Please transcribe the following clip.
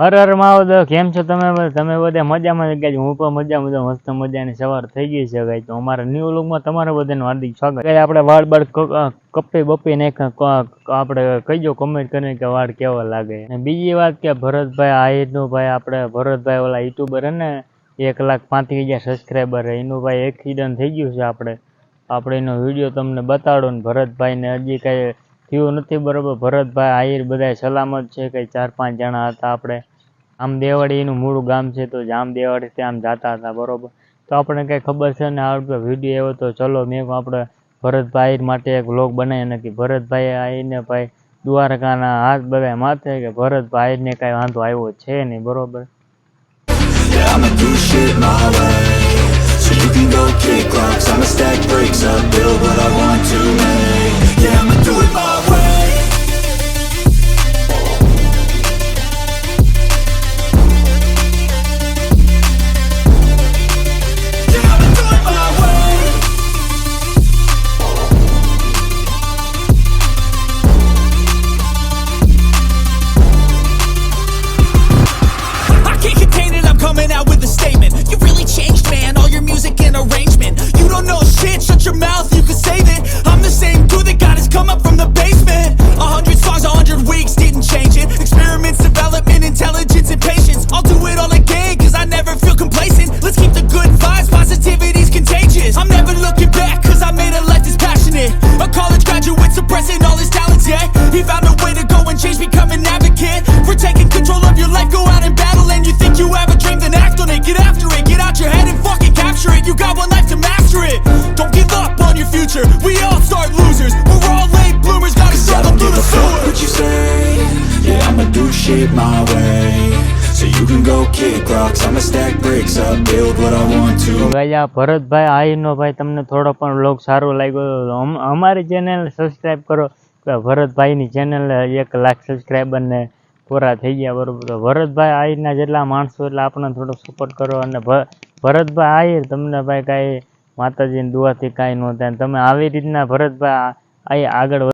હર હર મહાદેવ કેમ છો તમે તમે બધા મજામાં? ગાય હું પણ મજામાં મજા મસ્ત મજાની સવાર થઈ ગઈ છે ગાય તો અમારા ન્યુ લોકમાં તમારા બધાનું હાર્દિક સ્વાગત. ગાય આપણે વાળ બાળ ક- અ, ને આપણે કહીજો કમેન્ટ કરીને કે વાળ કેવા લાગે. અને બીજી વાત કે ભરતભાઈ આહિરનું ભાઈ આપણે ભરતભાઈ ઓલા યુટ્યુબર ને એક લાખ પાંત્રીસ હજાર સબસ્ક્રાઈબર એનું ભાઈ એક્સિડન્ટ થઈ ગયું છે આપણે. આપણે એનો વીડિયો તમને બતાડો ને ભરતભાઈને. હજી કાંઈ થયું નથી બરોબર. ભરતભાઈ આહિર બધા સલામત છે. કંઈ ચાર પાંચ જણા હતા આપણે. આમ દેવાડી એનું મૂળ ગામ છે તો જામ દેવાડીથી આમ જતા હતા બરોબર? તો આપણે કંઈ ખબર છે ને આ વીડિયો આવ્યો તો ચલો મેં આપણે ભરતભાઈ માટે એક વ્લોગ બનાવી નથી ભરતભાઈ આવીને ભાઈ દ્વારકાના હાથ બધા માથે કે ભરતભાઈને કાંઈ વાંધો આવ્યો છે નહીં બરોબર? So you can go kick rocks. I'ma stack bricks up, build what I want suppressing all his talents, yeah. He found a way to go and change, become an advocate. For taking control of your life, go out and battle. And you think you have a dream, then act on it. Get after it, get out your head and fucking capture it. You got one life to master it. Don't give up on your future. We all start losers. We're all late bloomers, gotta struggle through the sewer. what you say Yeah, I'ma do shit my way you can go kick rocks. I'ma stack bricks up, build what I want to. ભાઈ આ ભરતભાઈ આહિરનો ભાઈ તમને થોડો પણ vlog સારો લાગ્યો અમારી channel subscribe કરો. ભરતભાઈની ચેનલ એક લાખ સબસ્ક્રાઈબરને પૂરા થઈ ગયા બરોબર. તો ભરતભાઈ આહિરના જેટલા માણસો એટલે આપણને થોડો સપોર્ટ કરો અને ભરતભાઈ આહિર તમને ભાઈ કાંઈ માતાજીની દુઆથી કાંઈ ન થાય. તમે આવી રીતના ભરતભાઈ આગળ